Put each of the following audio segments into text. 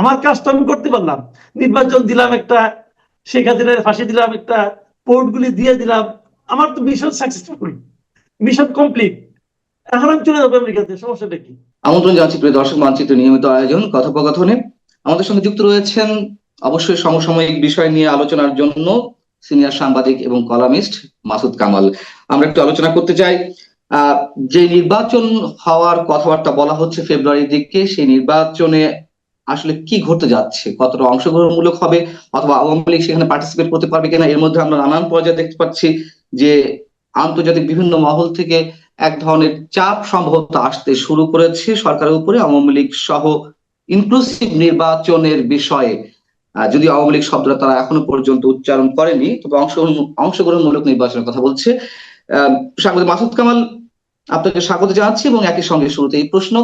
আমার কাজ তো আমি করতে পারলাম। নির্বাচন দিলাম একটা, শেখ হাসিনার ফাঁসি দিলাম একটা পোর্টগুলি দিয়ে দিলাম। আমার তো মিশন সাকসেসফুল মিশন কমপ্লিট এখন আমি চলে যাব আমেরিকাতে, সমস্যাটা কি? আমন্ত্রণ জানাচ্ছি প্রিয় দর্শক, মানচিত্র নিয়মিত আয়োজন, কথোপকথনে। আমাদের সঙ্গে যুক্ত রয়েছেন অবশ্যই সমসাময়িক বিষয় নিয়ে আলোচনার জন্য সিনিয়র সাংবাদিক এবং কলামিস্ট মাসুদ কামাল। আমরা একটু আলোচনা করতে চাই। যে নির্বাচন হওয়ার কথাবার্তা বলা হচ্ছে ফেব্রুয়ারির দিকে, সেই নির্বাচনে আসলে কি ঘটতে যাচ্ছে? কতটা অংশগ্রহণমূলক হবে? অথবা আওয়ামী লীগ সেখানে পার্টিসিপেট করতে পারবে কিনা? এর মধ্যে আমরা নানান পর্যায়ে দেখতে পাচ্ছি যে আন্তর্জাতিক বিভিন্ন মহল থেকে এক ধরনের চাপ সম্ভবত আসতে শুরু করেছে সরকারের উপরে। আওয়ামী লীগ সহ ইনক্লুসিভ নির্বাচনের বিষয়ে যদি আওয়ামী লীগ শব্দটা তারা এখনও পর্যন্ত উচ্চারণ করেনি তবে অংশগ্রহণ অংশগ্রহণমূলক নির্বাচনের কথা বলছে। আহ, স্বাগত মাসুদ কামাল আপনাকে স্বাগত জানাচ্ছি এবং একই সঙ্গে শুরুতে এই প্রশ্ন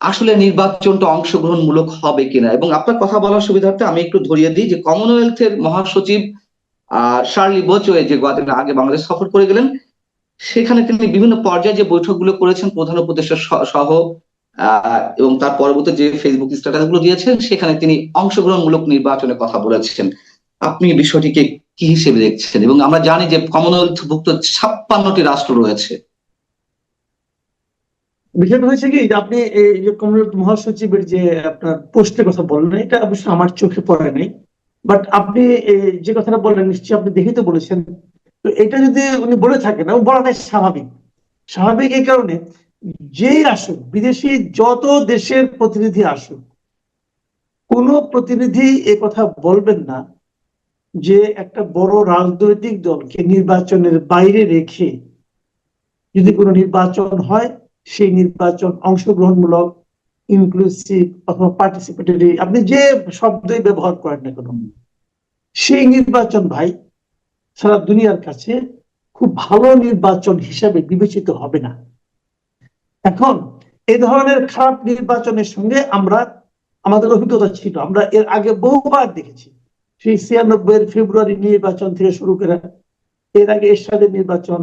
আসলে নির্বাচনটা অংশগ্রহণমূলক হবে কিনা? এবং আপনার কথা বলার সুবিধার্থে আমি একটু ধরিয়ে দিই যে কমনওয়েলথের মহাসচিব শার্লি বোচোয়ে যে কয়েকদিন আগে বাংলাদেশ সফর করে গেলেন, সেখানে তিনি বিভিন্ন পর্যায়ে যে বৈঠকগুলো করেছেন, প্রধান উপদেষ্টা সহ এবং তার পরবর্তী যে ফেসবুক স্ট্যাটাসগুলো দিয়েছেন, সেখানে তিনি অংশগ্রহণমূলক নির্বাচনের কথা বলেছেন। আপনি বিষয়টিকে কি হিসেবে দেখছেন? এবং আমরা জানি যে কমনওয়েলথভুক্ত ছাপ্পান্নটি রাষ্ট্র রয়েছে। বিষয়টা হয়েছে কি, যে আপনি এই যে কমনওয়েলথ মহাসচিবের যে আপনার পোস্টের কথা বললেন, এটা অবশ্য আমার চোখে পড়ে নাই। বাট আপনি যে কথাটা বললেন, নিশ্চয়ই আপনি দেখেই তো বলেছেন। তো এটা যদি উনি বলে থাকেন বলাটাই স্বাভাবিক। স্বাভাবিক এই কারণে, যেই আসুক, বিদেশি যত দেশের প্রতিনিধি আসুক, কোন প্রতিনিধি এ কথা বলবেন না যে একটা বড় রাজনৈতিক দলকে নির্বাচনের বাইরে রেখে যদি কোনো নির্বাচন হয় সেই নির্বাচন অংশগ্রহণমূলক ইনক্লুসিভ অথবা পার্টিসিপেটরি আপনি যে শব্দই ব্যবহার করেন না কেন, সেই নির্বাচন ভাই সারা দুনিয়ার কাছে খুব ভালো নির্বাচন হিসাবে বিবেচিত হবে না। এখন এ ধরনের খারাপ নির্বাচনের সঙ্গে আমরা, আমাদের অভিজ্ঞতা ছিল, আমরা এর আগে বহুবার দেখেছি, সেই ছিয়ানব্বই ফেব্রুয়ারি নির্বাচন থেকে শুরু করে এর আগে এরশাদের নির্বাচন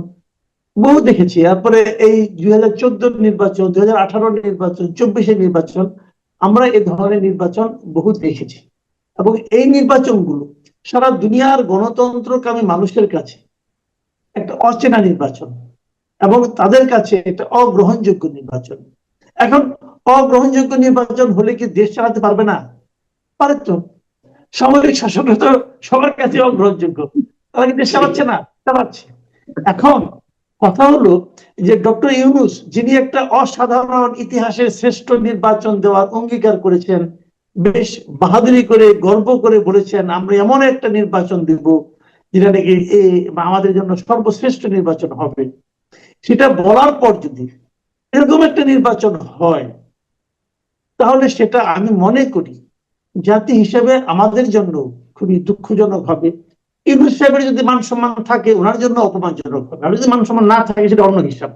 বহু দেখেছি। তারপরে এই দুই হাজার চোদ্দ নির্বাচন, দুই হাজার আঠারো নির্বাচন চব্বিশের নির্বাচন, আমরা এই ধরনের নির্বাচন বহু দেখেছি। এবং এই নির্বাচনগুলো সারা দুনিয়ার গণতন্ত্রকামী মানুষের কাছে একটা অচেনা নির্বাচন এবং তাদের কাছে একটা অগ্রহণযোগ্য নির্বাচন। এখন অগ্রহণযোগ্য নির্বাচন হলে কি দেশ চালাতে পারবে না? পারে তো। সামরিক শাসন তো সবার কাছে অগ্রহণযোগ্য। তারা কি দেশ চালাচ্ছে না? চালাচ্ছে। এখন কথা হলো যে ডক্টর ইউনুস, যিনি একটা অসাধারণ ইতিহাসের শ্রেষ্ঠ নির্বাচন দেওয়ার অঙ্গীকার করেছেন, বেশ বাহাদুরি করে, গর্ব করে বলেছেন, আমরা এমন একটা নির্বাচন দিব যেটা নাকি আমাদের জন্য সর্বশ্রেষ্ঠ নির্বাচন হবে। সেটা বলার পর যদি এরকম একটা নির্বাচন হয়, তাহলে সেটা আমি মনে করি জাতি হিসেবে আমাদের জন্য খুবই দুঃখজনক হবে। ইউনুস সাহেবের যদি মান সম্মান থাকে ওনার জন্য অপমানজনক। হবে আর যদি মান সম্মান না থাকে, সেটা অন্য হিসাব।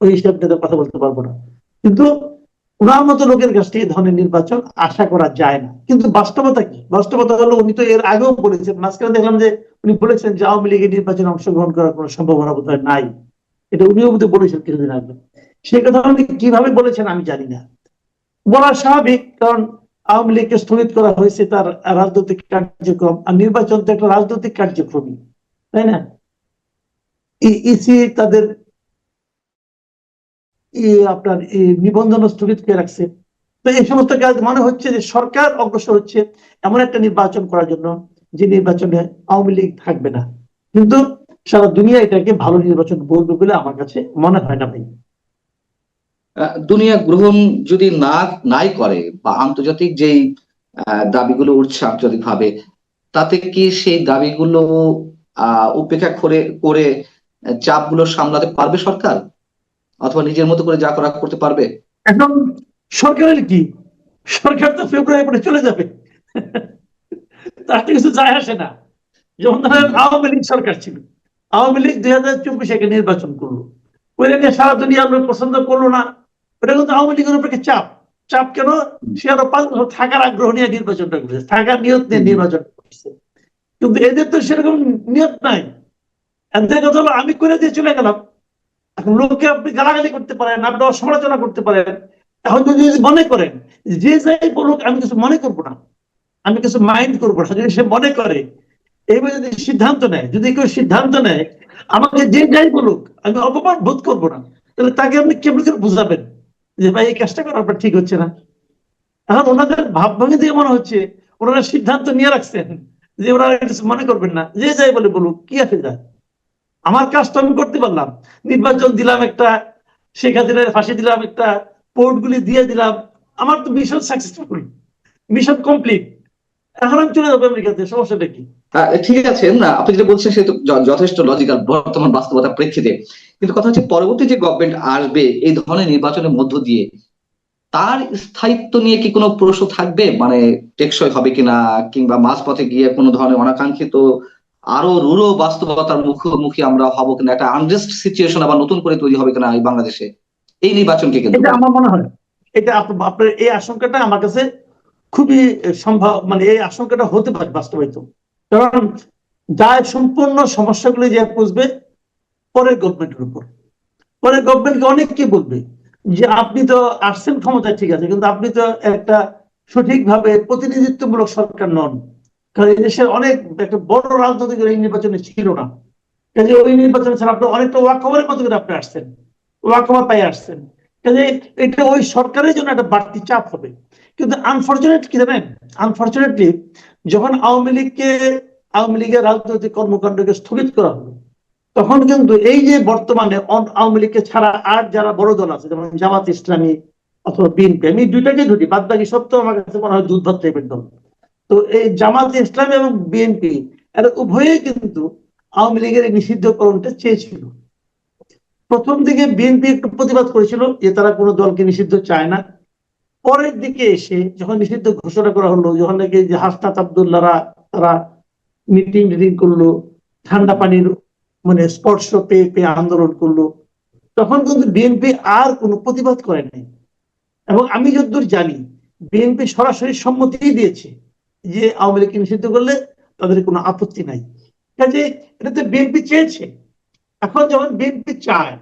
ওই হিসাব নিয়ে কথা বলতে পারব না। কিন্তু ওনার মতো লোকের কাছ থেকে ধরনের নির্বাচন আশা করা যায় না। কিন্তু বাস্তবতা কি? বাস্তবতা হলো, উনি তো এর আগেও বলেছেন। মাঝখানে দেখলাম যে উনি বলেছেন যে আওয়ামী লীগের নির্বাচনে অংশগ্রহণ করার কোনো সম্ভাবনা বোধ নাই। এটা উনিও বোধহয় বলেছেন কিছুদিন আগে। সেই কথা উনি কীভাবে বলেছেন আমি জানি না। বলা স্বাভাবিক, কারণ আওয়ামী লীগকে স্থগিত করা হয়েছে তার রাজনৈতিক কার্যক্রম আর নির্বাচন তো একটা রাজনৈতিক কার্যক্রমই, তাই না? ইসি তাদের আপনার নিবন্ধন স্থগিত করে রাখছে। তো এই সমস্ত কাজ মনে হচ্ছে যে সরকার অগ্রসর হচ্ছে এমন একটা নির্বাচন করার জন্য যে নির্বাচনে আওয়ামী লীগ থাকবে না। কিন্তু সারা দুনিয়া এটাকে ভালো নির্বাচন বলবে বলে আমার কাছে মনে হয় না ভাই। দুনিয়া গ্রহণ যদি না, নাই করে বা আন্তর্জাতিক যেই দাবিগুলো উঠছে আন্তর্জাতিক ভাবে তাতে কি সেই দাবিগুলো উপেক্ষা করে করে চাপগুলো সামলাতে পারবে সরকার? অথবা নিজের মতো করে যা করা করতে পারবে? এখন সরকারের কি? সরকার তো ফেব্রুয়ারি পরে চলে যাবে। তাতে কিছু যায় আসে না। যেমন ধরেন আওয়ামী লীগ সরকার ছিল। আওয়ামী লীগ দুই হাজার চব্বিশে নির্বাচন করল। নিয়ে সারা দুনিয়ার লোক পছন্দ করল না। ওটা কিন্তু আওয়ামী লীগের উপরে চাপ। চাপ কেন? সে আরও পাঁচ বছর থাকার আগ্রহ নিয়ে নির্বাচনটা করেছে থাকার নিয়ত নিয়ে নির্বাচন করছে। কিন্তু এদের তো সেরকম নিয়ত নাই। এদের কথা হলো আমি করে দিয়ে চলে গেলাম। এখন লোককে আপনি গালাগালি করতে পারেন আপনি সমালোচনা করতে পারেন। এখন যদি মনে করেন যে যাই বলুক আমি কিছু মনে করব না। আমি কিছু মাইন্ড করব না। যদি সে মনে করে এইভাবে যদি সিদ্ধান্ত নেয় যদি কেউ সিদ্ধান্ত নেয় আমাকে যে যাই বলুক আমি অপমান বোধ করব না। তাহলে তাকে আপনি কেমন করে বুঝাবেন? যে ভাই, এই কাজটা করা আপনার ঠিক হচ্ছে না। এখন ওনাদের ভাবভঙ্গি দিয়ে মনে হচ্ছে, ওনারা সিদ্ধান্ত নিয়ে রাখছেন যে ওনারা কিছু মনে করবেন না। যে যাই বলে বলুক, কি আছে যায় আমার কাজটা আমি করতে পারলাম। নির্বাচন দিলাম একটা, শেখ হাসিনার ফাঁসি দিলাম একটা পোর্টগুলি দিয়ে দিলাম। আমার তো মিশন সাকসেসফুল মিশন কমপ্লিট এখন আমি চলে যাব আমেরিকাতে, সমস্যাটা কি? ঠিক আছে না আপনি যেটা বলছেন সে তো যথেষ্ট লজিক্যাল বর্তমান বাস্তবতার প্রেক্ষিতে। কিন্তু কথা হচ্ছে পরবর্তী যে গভর্নমেন্ট আসবে এই ধরনের নির্বাচনের মধ্য দিয়ে তার স্থায়িত্ব নিয়ে কি কোনো প্রশ্ন থাকবে? মানে টেকসই হবে কিনা কিংবা মাঝপথে গিয়ে কোনো ধরনের অনাকাঙ্ক্ষিত আরও রূঢ় বাস্তবতার মুখোমুখি আমরা হব কিনা একটা আনরেস্ট সিচুয়েশন আবার নতুন করে তৈরি হবে কিনা এই বাংলাদেশে? এই নির্বাচনকে কিন্তু এটা আমার মনে হয় এটা আপনার এই আশঙ্কাটা আমার কাছে খুবই সম্ভব মানে এই আশঙ্কাটা হতে পারে বাস্তবায়িত। কারণ দায় সম্পূর্ণ সমস্যাগুলি যে বুঝবে পরের গভর্নমেন্টের উপর। পরের গভর্নমেন্টকে অনেককে বলবে? যে আপনি তো আসছেন ক্ষমতায়, ঠিক আছে, কিন্তু আপনি তো একটা সঠিকভাবে প্রতিনিধিত্বমূলক সরকার নন। কারণ দেশের অনেক, একটা বড় রাজনৈতিক এই নির্বাচনে ছিল না। কাজে ওই নির্বাচনে ছাড়া আপনি অনেকটা ওয়াকওভারের মতো করে আপনি আসছেন। ওয়াকওভার পাই আসছেন। কাজে এটা ওই সরকারের জন্য একটা বাড়তি চাপ হবে। কিন্তু আনফর্চুনেট কি জানেন? আনফর্চুনেটলি যখন আওয়ামী লীগকে, আওয়ামী লীগের রাজনৈতিক কর্মকাণ্ডকে স্থগিত করা হলো, তখন কিন্তু এই যে বর্তমানে আওয়ামী লীগকে ছাড়া আর যারা বড় দল আছে, যেমন জামাত ইসলামী অথবা বিএনপি, আমি দুইটাকে ধরি বাদ বাকি সব তো আমার কাছে মনে হয় দুধ ভাত টাইপের দল। তো এই জামাত ইসলামী এবং বিএনপি, এরা উভয়েই কিন্তু আওয়ামী লীগের নিষিদ্ধকরণটা চেয়েছিল। প্রথম দিকে বিএনপি একটু প্রতিবাদ করেছিল যে তারা কোনো দলকে নিষিদ্ধ চায় না। পরের দিকে এসে যখন নিষিদ্ধ ঘোষণা করা হলো, যখন নাকি যে হাসনাত আবদুল্লাহরা তারা মিটিং টিটিং করল, ঠান্ডা পানির মানে স্পর্শ পেয়ে পেয়ে আন্দোলন করল, তখন কিন্তু বিএনপি আর কোনো প্রতিবাদ করে নাই। এবং আমি যতদূর জানি বিএনপি সরাসরি সম্মতি দিয়েছে যে আওয়ামী লীগকে নিষিদ্ধ করলে তাদের কোনো আপত্তি নাই। কাজে এটা তো বিএনপি চেয়েছে। এখন যখন বিএনপি চায়,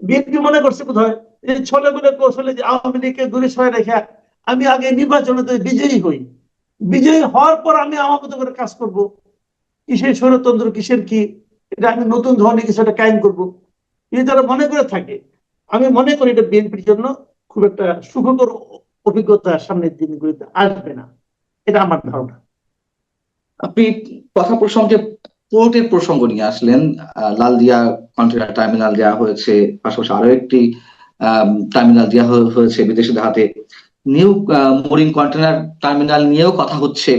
বিএনপি মনে করছে বোধহয় যে ছলে বলে কৌশলে আওয়ামী লীগকে দূরে সরে রেখে আমি আগে নির্বাচনে বিজয়ী হই। বিজয়ী হওয়ার পর আমি আমার মতো করে কাজ করব। কিসের স্বরতন্ত্র কিসের কি? এটা আমি নতুন ধরনের কিছু একটা কায়েম করব। যদি তারা মনে করে থাকে, আমি মনে করি এটা বিএনপির জন্য খুব একটা সুখকর অভিজ্ঞতা সামনের দিনগুলিতে আসবে না। এটা আমার ধারণা। আপনি কথা প্রসঙ্গে পোর্টের প্রসঙ্গ নিয়ে আসলেন লালদিয়া কন্টেনার টার্মিনাল দেওয়া হয়েছে, পাশাপাশি আরও একটি টার্মিনাল দেওয়া হয়েছে বিদেশিদের হাতে নিউ মোরিং কন্টেনার টার্মিনাল নিয়েও কথা হচ্ছে।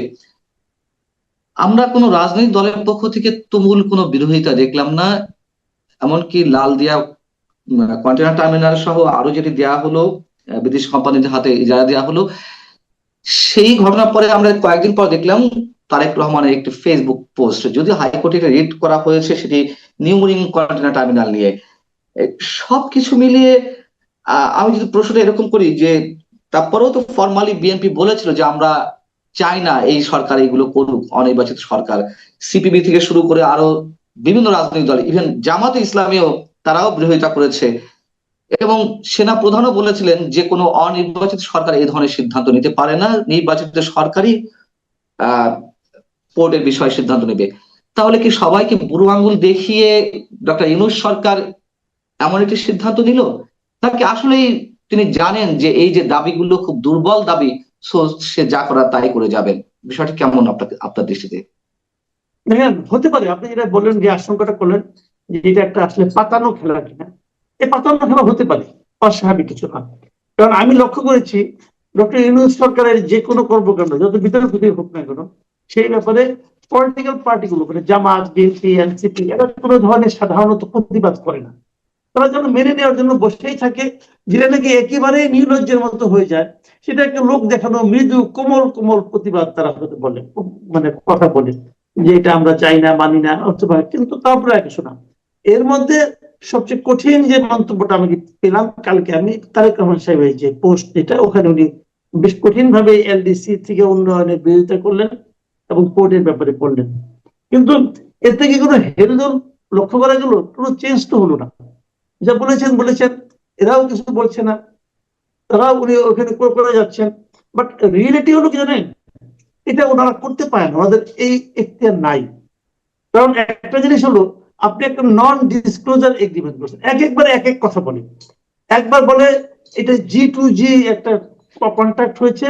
আমরা কোনো রাজনৈতিক দলের পক্ষ থেকে তুমুল কোনো বিরোধিতা দেখলাম না, এমনকি লালদিয়া কন্টেনার টার্মিনাল সহ আরও যেটি দেওয়া হলো বিদেশি কোম্পানিদের হাতে ইজারা দেওয়া হলো, সেই ঘটনার পরে আমরা কয়েকদিন পর দেখলাম তারেক রহমানের একটি ফেসবুক পোস্ট যদি হাইকোর্টে রিড করা হয়েছে সেটি নিউমরিং কন্টেনার টার্মিনাল নিয়ে। সবকিছু মিলিয়ে আমি যদি প্রশ্নটা এরকম করি যে, তারপরেও তো ফর্মালি বিএনপি বলেছিল যে আমরা চাই না এই সরকার এইগুলো করুক, অনির্বাচিত সরকার। সিপিবি থেকে শুরু করে আরও বিভিন্ন রাজনৈতিক দল ইভেন জামাতে ইসলামীও তারাও বিরোধিতা করেছে। এবং সেনা প্রধানও বলেছিলেন যে কোনো অনির্বাচিত সরকার এই ধরনের সিদ্ধান্ত নিতে পারে না। নির্বাচিত সরকারই পোর্টের বিষয়ে সিদ্ধান্ত নেবে। তাহলে কি সবাইকে বুড়ো আঙ্গুল দেখিয়ে ডক্টর ইউনুস সরকার এমন একটি সিদ্ধান্ত নিল? নাকি আসলেই তিনি জানেন যে এই যে দাবিগুলো খুব দুর্বল দাবি, সে যা করার তাই করে যাবেন? বিষয়টি কেমন আপনার আপনার দৃষ্টিতে? দেখেন হতে পারে। আপনি যেটা বললেন যে আশঙ্কাটা করলেন যে এটা একটা আসলে পাতানো খেলা কিনা এই পাতানো খেলা হতে পারে, অস্বাভাবিক কিছু না। কারণ আমি লক্ষ্য করেছি, ডক্টর ইউনুস সরকারের যে কোনো কর্মকাণ্ড, যত ভিতরে হোক না কেন সেই ব্যাপারে পলিটিক্যাল পার্টিগুলো মানে জামাত, বিএনপি, এনসিপি, এরা কোনো ধরনের সাধারণত প্রতিবাদ করে না। তারা যেন মেনে নেওয়ার জন্য বসেই থাকে, যেটা নাকি একেবারে নির্লজ্জের মতো হয়ে যায়, সেটা একটা লোক দেখানো, মৃদু, কোমল কোমল প্রতিবাদ তারা হয়তো বলে মানে কথা বলে, যে এটা আমরা চাই না, মানি না, অথবা কিন্তু তারপরে একটা শোনা এর মধ্যে সবচেয়ে কঠিন যে মন্তব্যটা আমি পেলাম কালকে, আমি তারেক রহমান সাহেবের যে পোস্ট, এটা ওখানে উনি বেশ কঠিন ভাবে এলডিসি থেকে উন্নয়নের বিরোধিতা করলেন। এবং পোর্টের ব্যাপারে বললেন কিন্তু এর থেকে কোনো হেলদোল লক্ষ্য করা গেল, কোনো চেঞ্জ তো হলো না। যা বলেছেন বলেছেন, এরাও কিছু বলছে না। তারা উনি ওখানে করে যাচ্ছেন। বাট রিয়েলিটি হলো কি জানেন? এটা ওনারা করতে পারেন ওনাদের এই এখতিয়ার নাই। কারণ একটা জিনিস হলো, আপনি একটা নন ডিসক্লোজার এগ্রিমেন্ট করছেন। এক একবার এক এক কথা বলে। একবার বলে এটা জি টু জি একটা কন্ট্রাক্ট হয়েছে,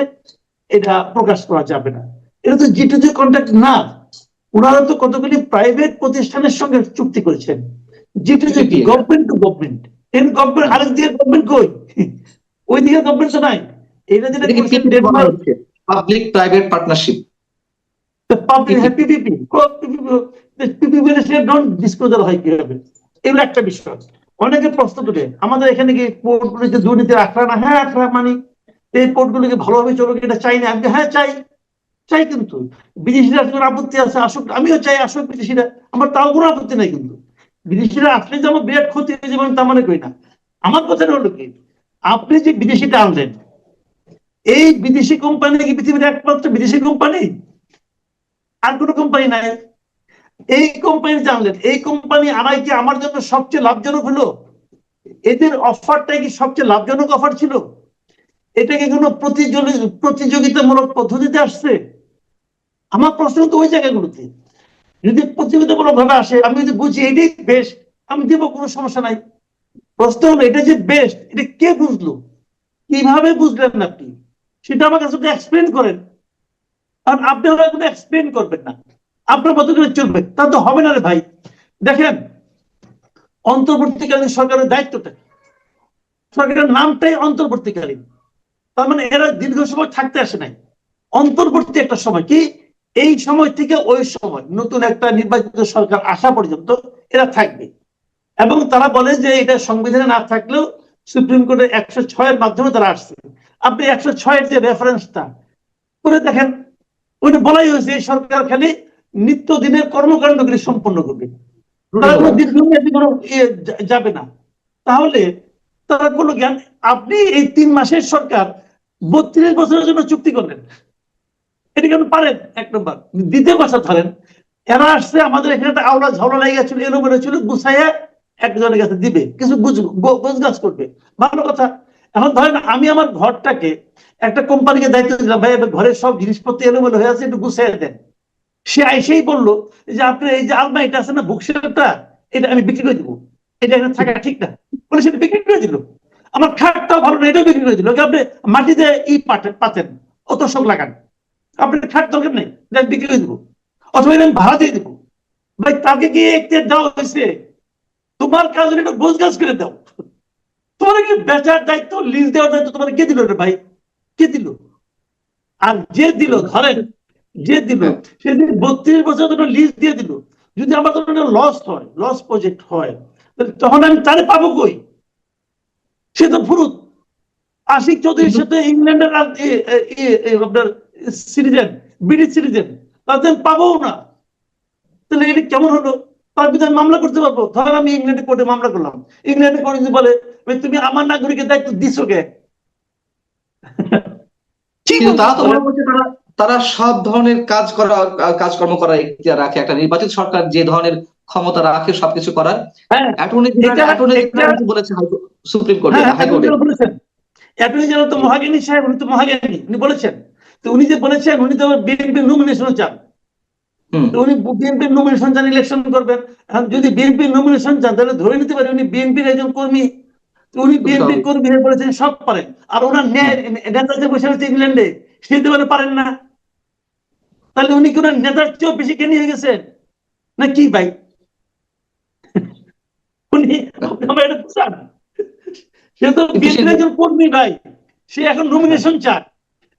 এটা প্রকাশ করা যাবে না। এটা তো জি টু জি কন্ট্রাক্ট না। ওনারা তো কতগুলি প্রাইভেট প্রতিষ্ঠানের সঙ্গে চুক্তি করেছেন। G to G PPA government to government এর গভর্নমেন্ট আরেক দিকে গভর্নমেন্ট কই? ওই দিকে গভর্নমেন্ট তো নাই। এটা যেটা public private partnership The public হ্যাঁ পিপিপি পিপিপি ডোন্ট ডিসক্লোজার হয় কীভাবে? এগুলো একটা বিষয়। অনেকে প্রশ্ন তোলে আমাদের এখানে কি পোর্টগুলিতে দুর্নীতির আখড়া না? হ্যাঁ আখড়া মানি এই পোর্টগুলিকে ভালোভাবে চলুক এটা চাই না। আমি হ্যাঁ চাই। চাই কিন্তু। বিদেশিরা কোনো আপত্তি আছে, আসুক, আমিও চাই আসুক বিদেশিরা। আমার তাও কোনো আপত্তি নাই কিন্তু। বিদেশিরা আসলে যে আমার বিরাট ক্ষতি হয়ে যাবে তা মনে করি না। আমার কথাটা হলো কি? আপনি যে বিদেশিটা আনলেন, এই বিদেশি কোম্পানি কি পৃথিবীর একমাত্র বিদেশি কোম্পানি? আর কোনো কোম্পানি নাই। এই কোম্পানি জানলেন এই কোম্পানি আনাই কি আমার জন্য সবচেয়ে লাভজনক হলো? এদের অফারটাই কি সবচেয়ে লাভজনক অফার ছিল? এটা কি কোনো প্রতিযোগি- প্রতিযোগিতামূলক পদ্ধতিতে আসছে? আমার প্রশ্ন তো ওই জায়গাগুলোতে। যদি প্রতিযোগিতামূলক ভাবে আসে, আমি যদি বুঝি এটাই বেস্ট আমি দেবো, কোনো সমস্যা নাই। প্রশ্ন হলো, এটা যে বেস্ট এটা কে বুঝলো? কীভাবে বুঝলেন আপনি? সেটা আমার কাছে এক্সপ্লেন করেন। কারণ আপনি কোনো এক্সপ্লেন করবেন না। আপনার মতো করে চলবে। তা তো হবে না রে ভাই। দেখেন, অন্তর্বর্তীকালীন সরকারের দায়িত্বটা সরকারের নামটাই অন্তর্বর্তীকালীন। তার মানে এরা দীর্ঘ সময় থাকতে আসে নাই। অন্তর্বর্তী একটা সময় কি? এই সময় থেকে ওই সময় নতুন একটা নির্বাচিত সরকার আসা পর্যন্ত এরা থাকবে। এবং তারা বলে যে এটা সংবিধানে না থাকলেও সুপ্রিম কোর্টের একশো ছয়ের মাধ্যমে তারা আসছে। আপনি একশো ছয়ের যে রেফারেন্সটা করে দেখেন, ওইটা বলাই হয়েছে এই সরকার খালি নিত্যদিনের কর্মকাণ্ডগুলি সম্পন্ন করবে। ইয়ে যাবে না। তাহলে তারা কোনো জ্ঞান, আপনি এই তিন মাসের সরকার বত্রিশ বছরের জন্য চুক্তি করলেন। এটা কেন পারেন, এক নম্বর। দ্বিতীয় কথা ধরেন, এরা আসছে, আমাদের এখানে একটা আওলা ঝাওলা লেগে গেছিল এলোমেলো ছিল গুছাইয়া একজনের কাছে দিবে, কিছু গোছ গাছ করবে। ভালো কথা। এখন ধরেন, আমি আমার ঘরটাকে একটা কোম্পানিকে দায়িত্ব দিলাম, ভাই ঘরের সব জিনিসপত্র এলোমেলো হয়ে আছে, একটু গুছাইয়া দেন। সে আইসেই বলল যে, আপনার এই যে আলমারিটা আছে না, বুকশেলটা, এটা আমি বিক্রি করে দিবো। এটা এখানে থাকা ঠিক না। বলে সেটা বিক্রি করে দিল। আমার খাটটাও ভালো না, এটাও বিক্রি করে দিল। আপনি মাটিতে ই পাতেন, অত সব লাগান। আপনার খাট দরকার নেই বিক্রি করে দিবো। অথবা আমি ভাড়া দিয়ে দিবো। ভাই তাকে কি একটু দেওয়া হয়েছে। তোমার কাজ একটু গোছ গাছ করে দাও। তোমার কি বেচার দায়িত্ব লিজ দেওয়ার দায়িত্ব তোমার কে দিল রে ভাই? কে দিল? আর যে দিল ধরেন যে দিল সেদিন বত্রিশ বছর ধরে লিজ দিয়ে দিল। যদি আমার কোনো লস হয় লস প্রজেক্ট হয় তাহলে তখন আমি তারে পাবো কই? সে তো ফুরুত আশিক চৌধুরীর সাথে ইংল্যান্ডের আপনার সিটিজেন ব্রিটিশ সিটিজেন তাদের পাবো না। তাহলে এটা কেমন হলো? তার বিধান মামলা করতে পারব? ধর আমি ইংল্যান্ডে কোর্টে মামলা করলাম। ইংল্যান্ডে কোর্টে যদি বলে তুমি আমার নাগরিকের দায়িত্ব দিছো কে? তারা সব ধরনের কাজ করা কাজকর্ম করার এখতিয়ার রাখে। একটা নির্বাচিত সরকার যে ধরনের ক্ষমতা রাখে সবকিছু করার। হ্যাঁ অ্যাটর্নি এটা- বলেছে সুপ্রিম কোর্টে হ্যাঁ হাইকোর্টে। অ্যাটর্নি জেনারেল তো মহাজ্ঞানী সাহেব উনি তো মহাজ্ঞানী। উনি বলেছেন তো উনি যে বলেছেন উনি তো বিএনপি নমিনেশন চান। তো উনি বিএনপি নমিনেশন চান ইলেকশন করবেন। এখন যদি বিএনপি নমিনেশন চান তাহলে ধরে নিতে পারে উনি বিএনপির একজন কর্মী। উনি বিএনপি কর্মী বলেছেন সব পারেন। আর ওনার ন্যায় নেতা যে বসে আছে ইংল্যান্ডে সে তো পারেন না। তাহলে উনি কি ওনার নেতার চেয়েও বেশি জ্ঞানী হয়ে গেছেন? না কি ভাই? উনি আমার এটা বুঝান সে তো বিএনপির একজন কর্মী ভাই। সে এখন নমিনেশন চায়।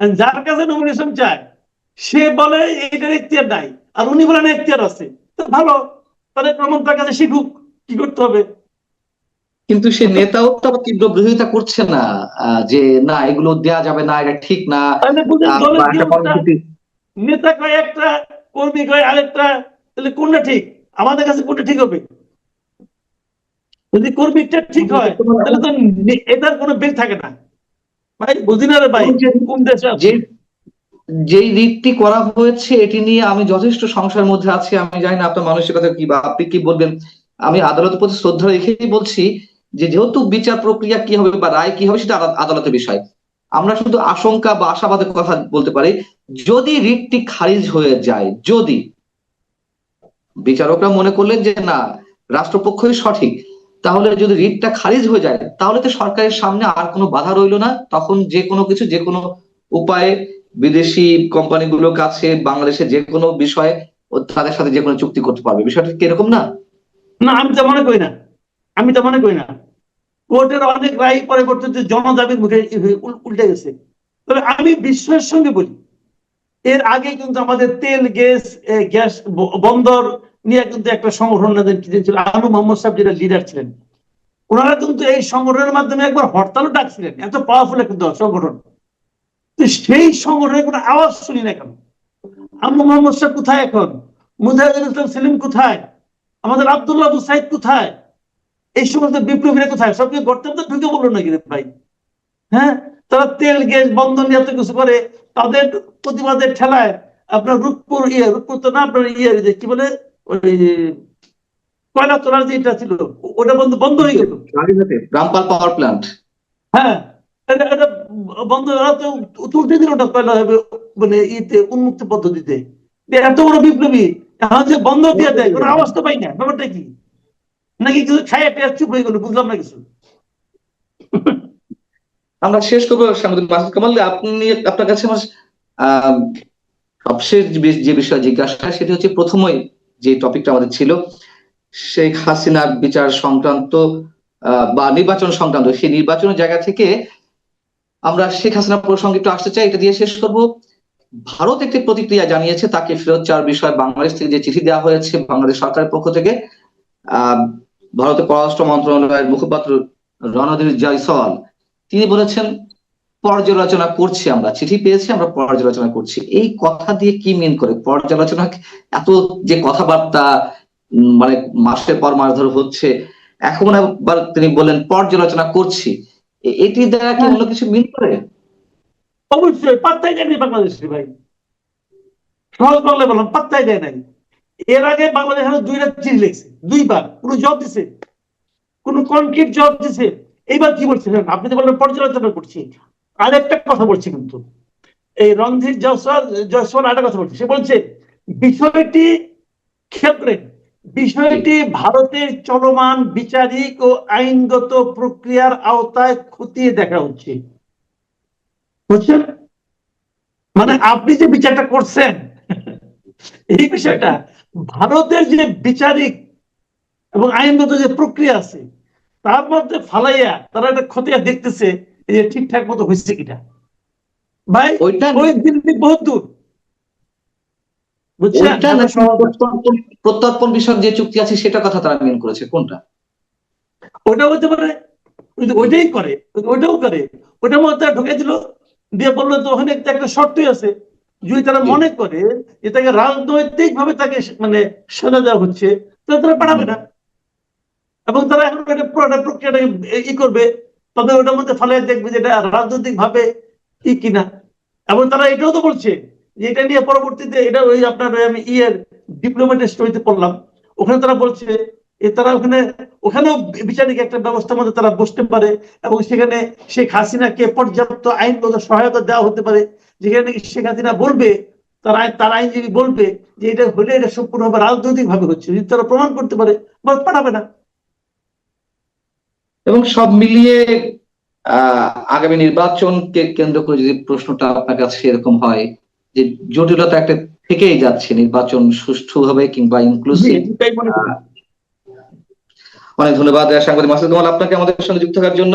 যার কাছে নমিনেশন চায় সে বলে এটার এখতিয়ার নাই। আর উনি বলেন এখতিয়ার আছে। তো ভালো তাহলে প্রমোদ তার কাছে শিখুক কি করতে হবে? কিন্তু সে নেতাও তো তীব্র বিরোধিতা করছে না যে না এগুলো দেয়া যাবে না এটা ঠিক না। নেতা কয় একটা কর্মী কয় আরেকটা তাহলে কোনটা ঠিক? আমাদের কাছে কোনটা ঠিক হবে? যদি কর্মীটা ঠিক হয় তাহলে তো এটার কোনো বেগ থাকে না। ভাই বুঝি না রে ভাই কোন দেশে যেই রিটটি করা হয়েছে এটি নিয়ে আমি যথেষ্ট সংশয়ের মধ্যে আছি। আমি জানি না আপনার মানসিকতা কি বা আপনি কি বলবেন। আমি আদালতের প্রতি শ্রদ্ধা রেখেই বলছি যে যেহেতু বিচার প্রক্রিয়া কি হবে বা রায় কি হবে সেটা আদাল- আদালতের বিষয়। আমরা শুধু আশঙ্কা বা আশাবাদের কথা বলতে পারি যদি রিটটি খারিজ হয়ে যায় যদি বিচারকরা মনে করলেন যে না রাষ্ট্রপক্ষই সঠিক তাহলে যদি রিটটা খারিজ হয়ে যায়, তাহলে তো সরকারের সামনে আর কোনো বাধা রইল না। তখন যে কোনো কিছু, যে কোনো উপায়ে বিদেশি কোম্পানিগুলোর কাছে বাংলাদেশে যে কোনো বিষয়ে তাদের সাথে যে কোনো চুক্তি করতে পারবে। বিষয়টা কীরকম না? না, আমি তো মনে করি না। আমি তো মনে করি না। কোর্টের অনেক রায় পরে করতে জনদাবির মুখে উল্টে গেছে। তবে আমি বিশ্বের সঙ্গে বলি, এর আগে কিন্তু আমাদের তেল, গ্যাস গ্যাস বন্দর নিয়ে কিন্তু একটা সংগঠন ছিল আনু মোহাম্মদ সাহেব যেটা লিডার ছিলেন। ওনারা কিন্তু এই সংগঠনের মাধ্যমে একবার হরতালও ডাকছিলেন। এত পাওয়ারফুল একটা দল, সংগঠন। তো সেই সংগঠনের কোনো আওয়াজ শুনি না কেন? আনু মোহাম্মদ সাহেব কোথায় এখন? মুজাহিদুল ইসলাম সেলিম কোথায়? আমাদের আব্দুল্লাহ আবু সাইদ কোথায়? এই সমস্ত বিপ্লবীরা কোথায়? সবকে গর্তের তো ঢুকে বলল নাকি রে ভাই? হ্যাঁ? তারা তেল, গ্যাস বন্ধ নিয়ে এত কিছু করে, তাদের প্রতিবাদের ঠেলায় আপনার রূপপুর ইয়ে রূপপুর তো না আপনার ইয়ে কি বলে? ওই কয়লা তোলার যে এটা ছিল ওটা বন্ধ বন্ধ হয়ে গেল। Rampal power plant. হ্যাঁ এটা বন্ধ তুলতে দিল ওটা কয়লা মানে ইতে উন্মুক্ত পদ্ধতিতে। এত বড় বিপ্লবী এখন যে বন্ধ দিয়ে দেয় কোনো আওয়াজ তো পাই না ব্যাপারটা কি? নাকি কিছু খাইয়া টেয়া চুপ হয়ে গেল বুঝলাম না কিছু। আমরা শেষ করব সামুদ্রিক মাসুদ কামাল আপনি আপনার কাছে আমার আহ, সবশেষ যে বিষয় জিজ্ঞাসা সেটি হচ্ছে প্রথমই যে টপিকটা আমাদের ছিল, শেখ হাসিনার বিচার সংক্রান্ত বা নির্বাচন সংক্রান্ত, সেই নির্বাচনের জায়গা থেকে আমরা শেখ হাসিনা প্রসঙ্গে একটু আসতে চাই, এটা দিয়ে শেষ করব। ভারত একটি প্রতিক্রিয়া জানিয়েছে, তাকে ফেরত চাওয়ার বিষয়ে বাংলাদেশ থেকে যে চিঠি দেওয়া হয়েছে বাংলাদেশ সরকারের পক্ষ থেকে ভারতের পররাষ্ট্র মন্ত্রণালয়ের মুখপাত্র রণধীর জয়সওয়াল, তিনি বলেছেন পর্যালোচনা করছি আমরা চিঠি পেয়েছি আমরা পর্যালোচনা করছি। এই কথা দিয়ে কি মিন করে? পর্যালোচনা এত যে কথাবার্তা মানে মাসের পর মাস ধরে হচ্ছে এখন আবার তিনি বললেন পর্যালোচনা করছি। এটি দ্বারা কি অন্য কিছু মিন করে? অবশ্যই পাত্তাই দেয়নি বাংলাদেশে ভাই। সহজ বাংলায় বললাম পাত্তাই দেয় নাই। এর আগে বাংলাদেশ দুইটা চিঠি লিখছে দুইবার। কোনো জব দিছে? কোন কনক্রিট জব দিছে? এইবার কি বলছিলেন? আপনি তো বললেন পর্যালোচনা করছি। আর একটা কথা বলছে কিন্তু। এই রণধীর জয়সওয়াল জয়সওয়াল আরেকটা কথা বলছে। সে বলছে, বিষয়টি ক্ষেত্রে বিষয়টি ভারতের চলমান বিচারিক ও আইনগত প্রক্রিয়ার আওতায় খতিয়ে দেখা হচ্ছে বুঝছেন? মানে আপনি যে বিচারটা করছেন, এই বিষয়টা ভারতের যে বিচারিক এবং আইনগত যে প্রক্রিয়া আছে, তার মধ্যে ফালাইয়া তারা একটা খতিয়া দেখতেছে। এই যে ঠিকঠাক মতো হয়েছে কিনা? ভাই ওইটা ওই দিল্লি বহুত দূর। প্রত্যর্পণ- বিষয়ক যে চুক্তি আছে সেটা কথা তারা মিন করেছে। কোনটা? ওটা হতে পারে ওইটাই করে ওইটাও করে। ওটার মধ্যে ঢুকে দিল দিয়ে বলল তো ওখানে একটা শর্তই আছে। যদি তারা মনে করে যে তাকে রাজনৈতিক ভাবে তাকে মানে সাজা দেওয়া হচ্ছে তাহলে তারা পাঠাবে না। এবং তারা এখন পুরোটা প্রক্রিয়াটাকে ই করবে। তবে ওটার মধ্যে ফলে দেখবে যে এটা রাজনৈতিক ভাবে কি কিনা। এবং তারা এটাও তো বলছে যে এটা নিয়ে পরবর্তীতে এটা ওই আপনার আমি ইয়ের ডিপ্লোমেটের স্টোরিতে পড়লাম। ওখানে তারা বলছে এ তারা ওখানে, ওখানেও বিচারিক একটা ব্যবস্থার মধ্যে তারা বসতে পারে এবং সেখানে শেখ হাসিনাকে পর্যাপ্ত আইনগত সহায়তা দেওয়া হতে পারে। যেখানে শেখ হাসিনা বলবে, তার তার আইনজীবী বলবে যে এটা হলে এটা সম্পূর্ণভাবে রাজনৈতিক ভাবে হচ্ছে। যদি তারা প্রমাণ করতে পারে বা পাঠাবে না। এবং সব মিলিয়ে আহ আগামী নির্বাচনকে কেন্দ্র করে যদি প্রশ্নটা আপনার কাছে এরকম হয় যে জটিলতা একটা থেকেই যাচ্ছে নির্বাচন সুষ্ঠু হবে কিংবা ইনক্লুসিভ মনে অনেক ধন্যবাদ সাংবাদিক মাসুদ কামাল আপনাকে আমাদের সঙ্গে যুক্ত থাকার জন্য।